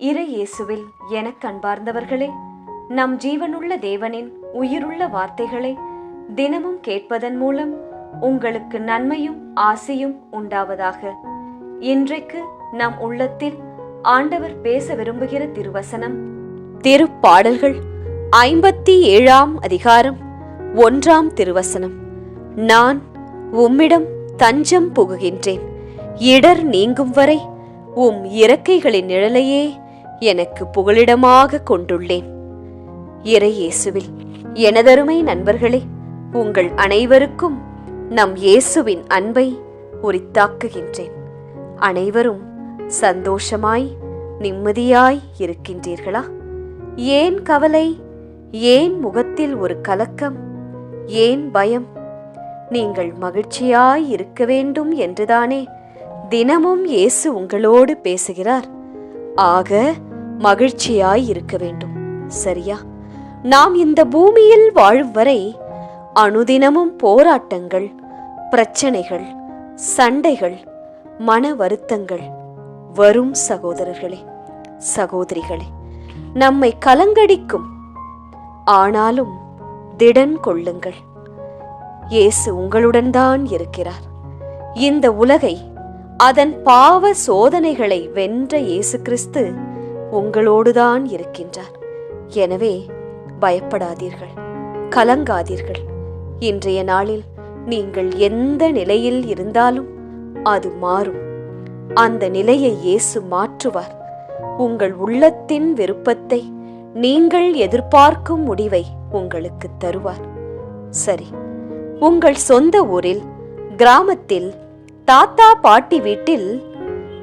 இறை இயேசுவில் எனக் கண்பார்ந்தவர்களே நம் ஜீவனுள்ள தேவனின் உயிருள்ள வார்த்தைகளை தினமும் கேட்பதன் மூலம் உங்களுக்கு நன்மையும் ஆசையும் உண்டாவதாக. இன்றைக்கு நம் உள்ளத்தில் ஆண்டவர் பேச விரும்புகிற திருவசனம் திருப்பாடல்கள் ஐம்பத்தி ஏழாம் அதிகாரம் ஒன்றாம் திருவசனம். நான் உம்மிடம் தஞ்சம் புகுகின்றேன் இடர் நீங்கும் வரை உம் இறக்கைகளின் நிழலையே எனக்கு புகலிடமாக கொண்டுள்ளேன். இறை இயேசுவில் எனதருமை நண்பர்களே உங்கள் அனைவருக்கும் நம் இயேசுவின் அன்பை உரித்தாக்குகின்றேன். அனைவரும் சந்தோஷமாய் நிம்மதியாய் இருக்கின்றீர்களா? ஏன் கவலை? ஏன் முகத்தில் ஒரு கலக்கம்? ஏன் பயம்? நீங்கள் மகிழ்ச்சியாய் இருக்க வேண்டும் என்றுதானே தினமும் இயேசு உங்களோடு பேசுகிறார். ஆக மகிழ்ச்சியாய் இருக்க வேண்டும். சரியா? நாம் இந்த பூமியில் வாழும் வரை அனுதினமும் போராட்டங்கள் பிரச்சனைகள் சண்டைகள் மன வருத்தங்கள் வரும் சகோதரர்களே சகோதரிகளே. நம்மை கலங்கடிக்கும். ஆனாலும் திடன் கொள்ளுங்கள். இயேசு உங்களுடன் தான் இருக்கிறார். இந்த உலகை அதன் பாவ சோதனைகளை வென்ற இயேசு கிறிஸ்து உங்களோடுதான் இருக்கின்றார். எனவே பயப்படாதீர்கள் கலங்காதீர்கள். இன்றைய நாளில் நீங்கள் எந்த நிலையில் இருந்தாலும் அது மாறும். அந்த நிலையை இயேசு மாற்றுவார். உங்கள் உள்ளத்தின் விருப்பத்தை நீங்கள் எதிர்பார்க்கும் முடிவை உங்களுக்கு தருவார். சரி உங்கள் சொந்த ஊரில் கிராமத்தில் தாத்தா பாட்டி வீட்டில்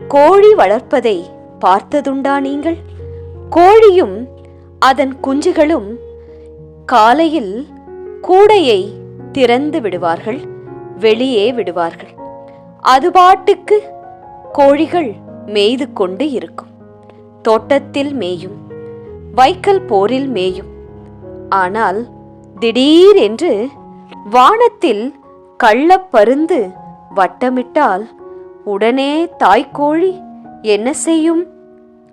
கோழி வளர்ப்பதை பார்த்ததுண்டா நீங்கள்? கோழியும் அதன் குஞ்சுகளும் காலையில் கூடையை திறந்து விடுவார்கள் வெளியே விடுவார்கள். அது பாட்டுக்கு கோழிகள் மேய்து கொண்டு இருக்கும். தோட்டத்தில் மேயும் வைக்கல் போரில் மேயும். ஆனால் திடீரென்று வானத்தில் கள்ளப்பருந்து வட்டமிட்டால் உடனே தாய்க்கோழி என்ன செய்யும்?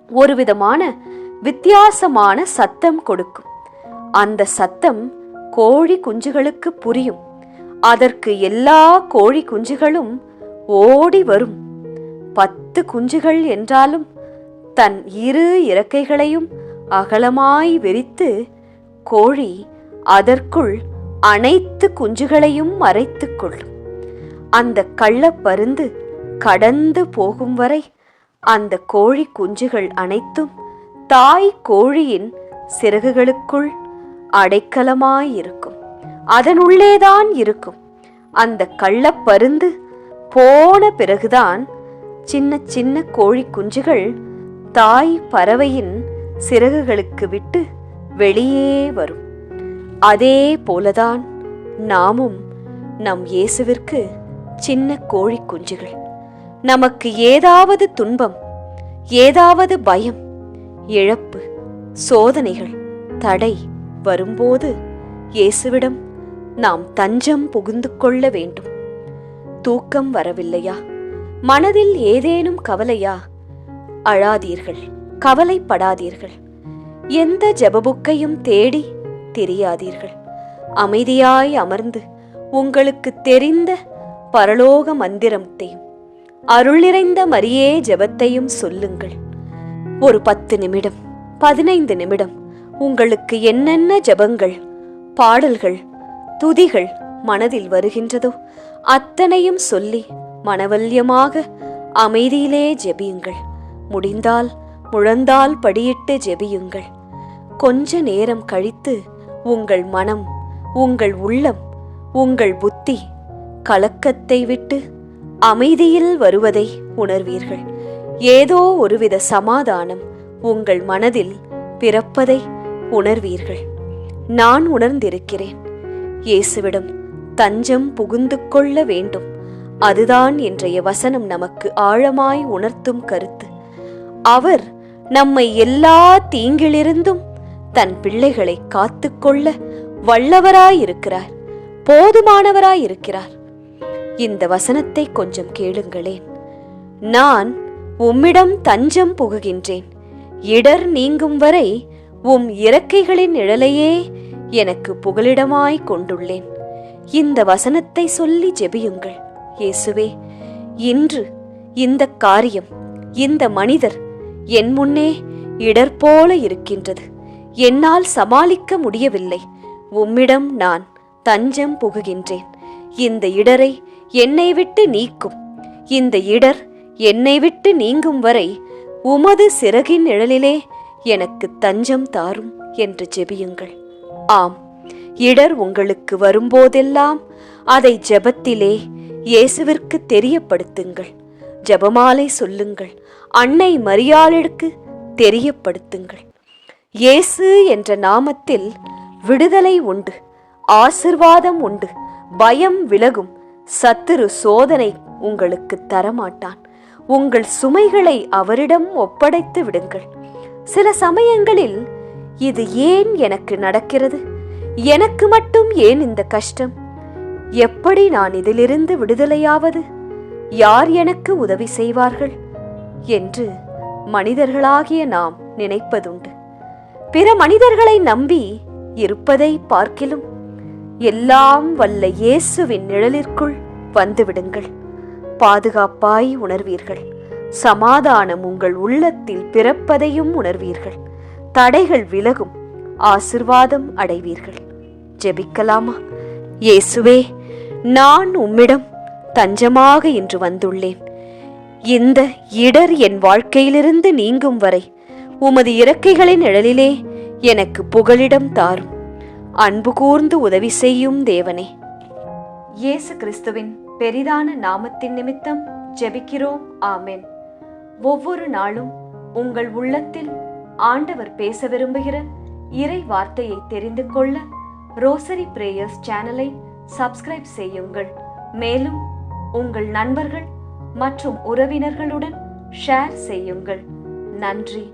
ஒரு விதமான வித்தியாசமான சத்தம் கொடுக்கும். அந்த சத்தம் கோழி குஞ்சுகளுக்கு புரியும். அதற்கு எல்லா கோழி குஞ்சுகளும் ஓடி வரும். பத்து குஞ்சுகள் என்றாலும் தன் இரு இறக்கைகளையும் அகலமாய் விரித்து கோழி அதற்குள் அனைத்து குஞ்சுகளையும் மறைத்துக் கொள்ளும். அந்த கள்ளப்பருந்து கடந்து போகும் வரை அந்த கோழி குஞ்சுகள் அனைத்தும் தாய் கோழியின் சிறகுகளுக்குள் அடைக்கலமாயிருக்கும். அதனுள்ளேதான் இருக்கும். அந்த கள்ளப்பருந்து போன பிறகுதான் சின்ன சின்ன கோழி குஞ்சுகள் தாய் பறவையின் சிறகுகளுக்கு விட்டு வெளியே வரும். அதே போலதான் நாமும் நம் இயேசுவிற்கு சின்ன கோழி குஞ்சுகள் நமக்கு ஏதாவது துன்பம் ஏதாவது பயம் இழப்பு சோதனைகள் தடை வரும்போது இயேசுவிடம் நாம் தஞ்சம் புகுந்து கொள்ள வேண்டும். தூக்கம் வரவில்லையா? மனதில் ஏதேனும் கவலையா? அழாதீர்கள் கவலைப்படாதீர்கள். எந்த ஜெபபுக்கையும் தேடி தெரியாதீர்கள். அமைதியாய் அமர்ந்து உங்களுக்கு தெரிந்த பரலோக மந்திரத்தையும் அருள் நிறைந்த மரியே ஜெபத்தையும் சொல்லுங்கள். ஒரு பத்து நிமிடம் பதினைந்து நிமிடம் உங்களுக்கு என்னென்ன ஜெபங்கள் பாடல்கள் துதிகள் மனதில் வருகின்றதோ அத்தனையும் சொல்லி மனவல்யமாக அமைதியிலே ஜெபியுங்கள். முடிந்தால் முழந்தால் படியிட்டு ஜெபியுங்கள். கொஞ்ச நேரம் கழித்து உங்கள் மனம் உங்கள் உள்ளம் உங்கள் புத்தி கலக்கத்தை விட்டு அமைதியில் வருவதை உணர்வீர்கள். ஏதோ ஒருவித சமாதானம் உங்கள் மனதில் பிறப்பதை உணர்வீர்கள். நான் உணர்ந்திருக்கிறேன். இயேசுவிடம் தஞ்சம் புகுந்து கொள்ள வேண்டும். அதுதான் இன்றைய வசனம் நமக்கு ஆழமாய் உணர்த்தும் கருத்து. அவர் நம்மை எல்லா தீங்கிலிருந்தும் தன் பிள்ளைகளை காத்துக்கொள்ள வல்லவராயிருக்கிறார். போதுமானவராயிருக்கிறார். இந்த வசனத்தை கொஞ்சம் கேளுங்களேன். நான் உம்மிடம் தஞ்சம் புகுகின்றேன். இடர் நீங்கும் வரை உம் இறக்கைகளின் நிழலையே எனக்கு புகலிடமாய் கொண்டுள்ளேன். இந்த வசனத்தை சொல்லி ஜெபியுங்கள். இயேசுவே இன்று இந்த காரியம் இந்த மனிதர் என் முன்னே இடர் போல இருக்கின்றது. என்னால் சமாளிக்க முடியவில்லை. உம்மிடம் நான் தஞ்சம் புகுகின்றேன். இந்த இடரை என்னை விட்டு நீக்கும். இந்த இடர் என்னை விட்டு நீங்கும் வரை உமது சிறகின் நிழலிலே எனக்கு தஞ்சம் தாரும் என்று ஜெபியுங்கள். ஆம் இடர் உங்களுக்கு வரும்போதெல்லாம் அதை ஜெபத்திலே இயேசுவிற்கு தெரியப்படுத்துங்கள். ஜெபமாலை சொல்லுங்கள் அன்னை மரியாளுக்கு தெரியப்படுத்துங்கள். இயேசு என்ற நாமத்தில் விடுதலை உண்டு ஆசிர்வாதம் உண்டு பயம் விலகும் சத்துரு சோதனை உங்களுக்கு தரமாட்டான். உங்கள் சுமைகளை அவரிடம் ஒப்படைத்து விடுங்கள். சில சமயங்களில் இது ஏன் எனக்கு நடக்கிறது? எனக்கு மட்டும் ஏன் இந்த கஷ்டம்? எப்படி நான் இதிலிருந்து விடுதலையாவது? யார் எனக்கு உதவி செய்வார்கள்? என்று மனிதர்களாகிய நாம் நினைப்பதுண்டு. பிற மனிதர்களை நம்பி இருப்பதை பார்க்கிலும் எல்லாம் வல்ல இயேசுவின் நிழலிற்குள் வந்துவிடுங்கள். பாதுகாப்பாய் உணர்வீர்கள். சமாதானம் உங்கள் உள்ளத்தில் பிறப்பதையும் உணர்வீர்கள். தடைகள் விலகும். ஆசிர்வாதம் அடைவீர்கள். ஜெபிக்கலாமா? இயேசுவே நான் உம்மிடம் தஞ்சமாக இன்று வந்துள்ளேன். இந்த இடர் என் வாழ்க்கையிலிருந்து நீங்கும் வரை உமது இறக்கைகளின் நிழலிலே எனக்கு புகலிடம் தாரும். அன்பு கூர்ந்து உதவி செய்யும் தேவனே. இயேசு கிறிஸ்துவின் பெரிதான நாமத்தின் நிமித்தம் ஜெபிக்கிறோம். ஆமென். ஒவ்வொரு நாளும் உங்கள் உள்ளத்தில் ஆண்டவர் பேச விரும்புகிற இறை வார்த்தையை தெரிந்து கொள்ள ரோசரி பிரேயர்ஸ் சேனலை சப்ஸ்கிரைப் செய்யுங்கள். மேலும் உங்கள் நண்பர்கள் மற்றும் உறவினர்களுடன் ஷேர் செய்யுங்கள். நன்றி.